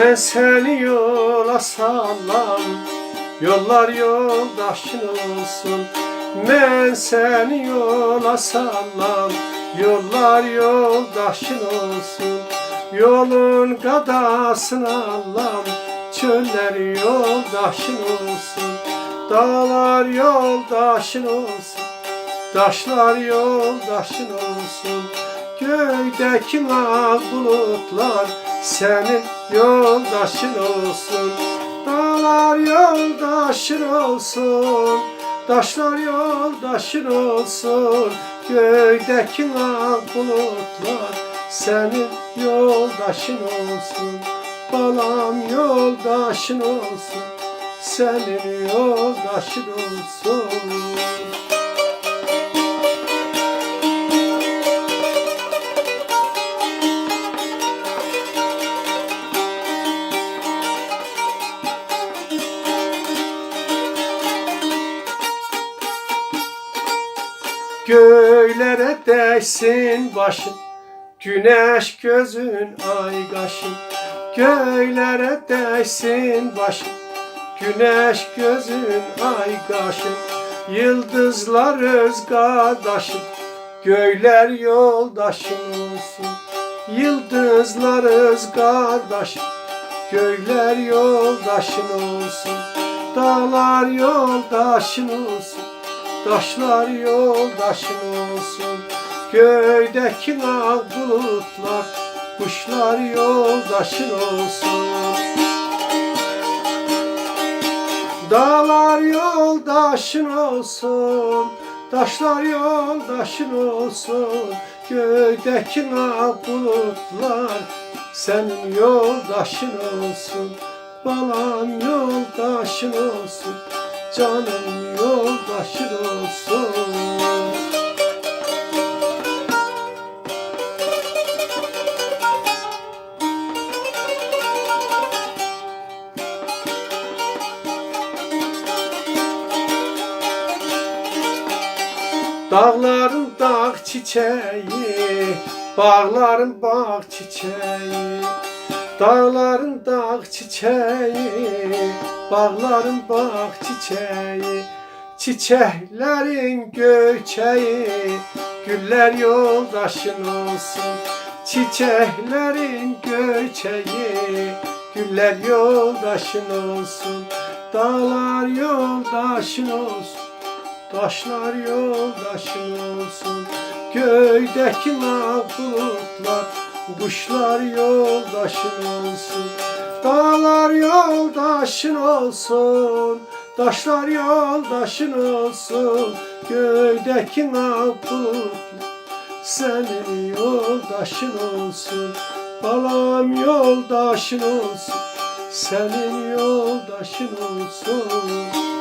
Ben seni yola sallam Yollar yoldaşın olsun. Ben seni yola sallam Yollar yoldaşın olsun. Yolun gadasını allam Çöller yoldaşın olsun. Dağlar yoldaşın olsun Taşlar yoldaşın olsun. Göydeki mav bulutlar Senin yoldaşın olsun Dağlar yoldaşın olsun Taşlar yoldaşın olsun Göydeki mav bulutlar Senin yoldaşın olsun Balam yoldaşın olsun Senin yoldaşın olsun Göylere değsin başın Güneş gözün ay kaşın. Göylere değsin başın Güneş gözün ay kaşın. Yıldızlar özgadaşın Göyler yoldaşın olsun. Yıldızlar özgadaşın Göyler yoldaşın olsun. Dağlar yoldaşın olsun Taşlar yoldaşın olsun Göydeki mav bulutlar. Kuşlar yoldaşın olsun. Dağlar yoldaşın olsun Taşlar yoldaşın olsun. Göydeki mav bulutlar Senin yoldaşın olsun. Balam yoldaşın olsun Canım yoldaşın olsun Dağların dağ çiçeği, bağların bağ çiçeği. Dağların dağ çiçeği, bağların bağ çiçeği. Çiçeklerin göçeği, güller yoldaşın olsun. Çiçeklerin göçeği, güller yoldaşın olsun. Dağlar yoldaşın olsun. Taşlar yoldaşın olsun Göydeki mav bulutlar Kuşlar yoldaşın olsun Dağlar yoldaşın olsun Taşlar yoldaşın olsun Göydeki bulutlar Senin yoldaşın olsun Balam yoldaşın olsun Senin yoldaşın olsun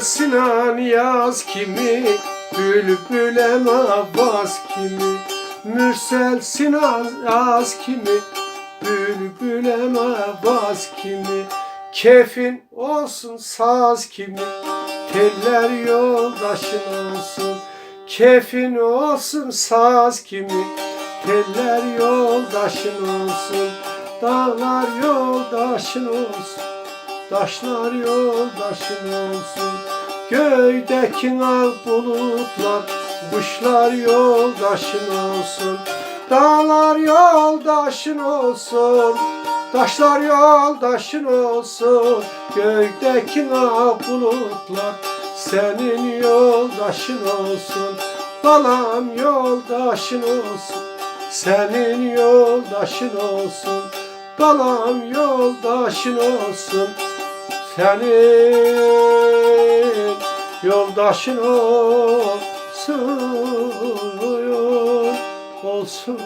Sinan yaz kimi Bülbüle mavaz kimi. Mürsel Sinan yaz kimi Bülbüle mavaz kimi. Kefin olsun saz kimi Teller yoldaşın olsun. Kefin olsun saz kimi Teller yoldaşın olsun. Dağlar yoldaşın olsun Taşlar yoldaşın olsun Göydeki al bulutlar. Kuşlar yoldaşın olsun Dağlar yoldaşın olsun. Taşlar yoldaşın olsun Göydeki al bulutlar. Senin yoldaşın olsun Balam yoldaşın olsun. Senin yoldaşın olsun Balam yoldaşın olsun Senin yoldaşın olsun Olsun